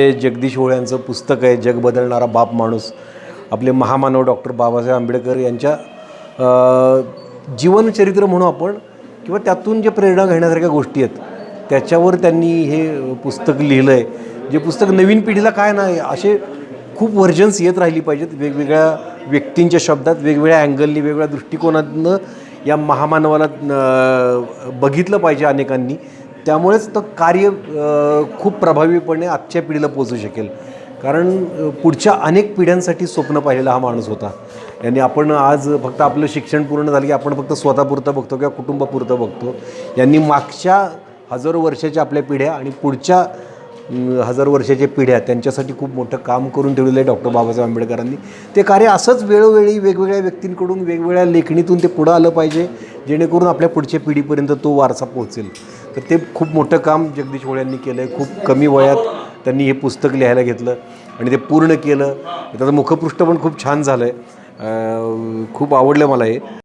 हे जगदीश होळ्यांचं पुस्तक आहे जग बदलणारा बाप माणूस. आपले महामानव डॉक्टर बाबासाहेब आंबेडकर यांच्या जीवनचरित्र म्हणू आपण किंवा त्यातून जे प्रेरणा घेण्यासारख्या गोष्टी आहेत त्याच्यावर त्यांनी हे पुस्तक लिहिलं आहे जे पुस्तक नवीन पिढीला काय नाही असे खूप व्हर्जन्स येत राहिली पाहिजेत. वेगवेगळ्या व्यक्तींच्या शब्दात वेगवेगळ्या अँगलनी वेगवेगळ्या दृष्टिकोनातनं या महामानवाला बघितलं पाहिजे अनेकांनी. त्यामुळेच तर कार्य खूप प्रभावीपणे आजच्या पिढीला पोचू शकेल. कारण पुढच्या अनेक पिढ्यांसाठी स्वप्न पाहिलेला हा माणूस होता. यांनी आपण आज फक्त आपलं शिक्षण पूर्ण झालं की आपण फक्त स्वतःपुरतं बघतो किंवा कुटुंबापुरतं बघतो. यांनी मागच्या हजारो वर्षाच्या आपल्या पिढ्या आणि पुढच्या हजारो वर्षाच्या पिढ्या त्यांच्यासाठी खूप मोठं काम करून ठेवलेलं आहे डॉक्टर बाबासाहेब आंबेडकरांनी. ते कार्य असंच वेळोवेळी वेगवेगळ्या व्यक्तींकडून वेगवेगळ्या लेखणीतून ते पुढं आलं पाहिजे जेणेकरून आपल्या पुढच्या पिढीपर्यंत तो वारसा पोहोचेल. तर ते खूप मोठं काम जगदीश वळ्यांनी केलं आहे खूप कमी वयात त्यांनी हे पुस्तक लिहायला घेतलं आणि ते पूर्ण केलं. त्याचं मुखपृष्ठ पण खूप छान झालं आहे खूप आवडलं मला हे.